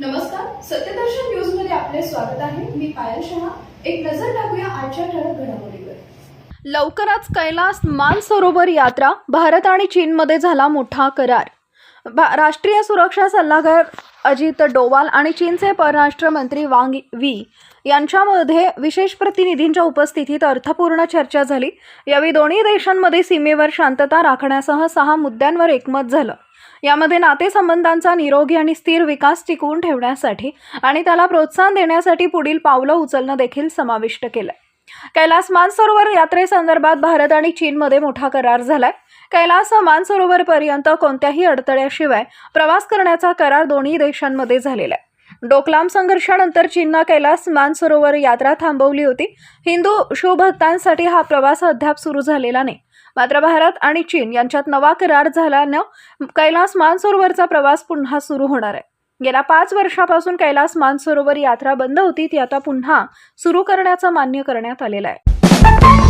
नमस्कार सत्यदर्शन न्यूजमध्ये आपले स्वागत आहे. मी पायल शहा. एक नजर टाकूया आजच्या ठळक घडामोडीवर. लवकरच कैलास मानसरोवर यात्रा भारत आणि चीनमध्ये झाला मोठा करार. भा- राष्ट्रीय सुरक्षा सल्लागार अजित डोवाल आणि चीनचे परराष्ट्र मंत्री वांग वी यांच्यामध्ये विशेष प्रतिनिधींच्या उपस्थितीत अर्थपूर्ण चर्चा झाली. यावेळी दोन्ही देशांमध्ये सीमेवर शांतता राखण्यासह सहा मुद्द्यांवर एकमत झालं. यामध्ये नातेसंबंधांचा निरोगी आणि स्थिर विकास टिकवून ठेवण्यासाठी आणि त्याला प्रोत्साहन देण्यासाठी पुढील पावलं उचलणं देखील समाविष्ट केलं कैलास मानसरोवर यात्रेसंदर्भात भारत आणि चीनमध्ये मोठा करार झालाय. कैलास मानसरोवरपर्यंत कोणत्याही अडथळ्याशिवाय प्रवास करण्याचा करार दोन्ही देशांमध्ये झालेला आहे. डोकलाम संघर्षानंतर चीननं कैलास मानसरोवर यात्रा थांबवली होती. हिंदू शिवभक्तांसाठी हा प्रवास अद्याप सुरू झालेला नाही. मात्र भारत आणि चीन यांच्यात नवा करार झाल्यानं कैलास मानसरोवरचा प्रवास पुन्हा सुरू होणार आहे. गेल्या पाच वर्षापासून कैलास मानसरोवर यात्रा बंद होती ती आता पुन्हा सुरू करण्याचं मान्य करण्यात आलेलं आहे.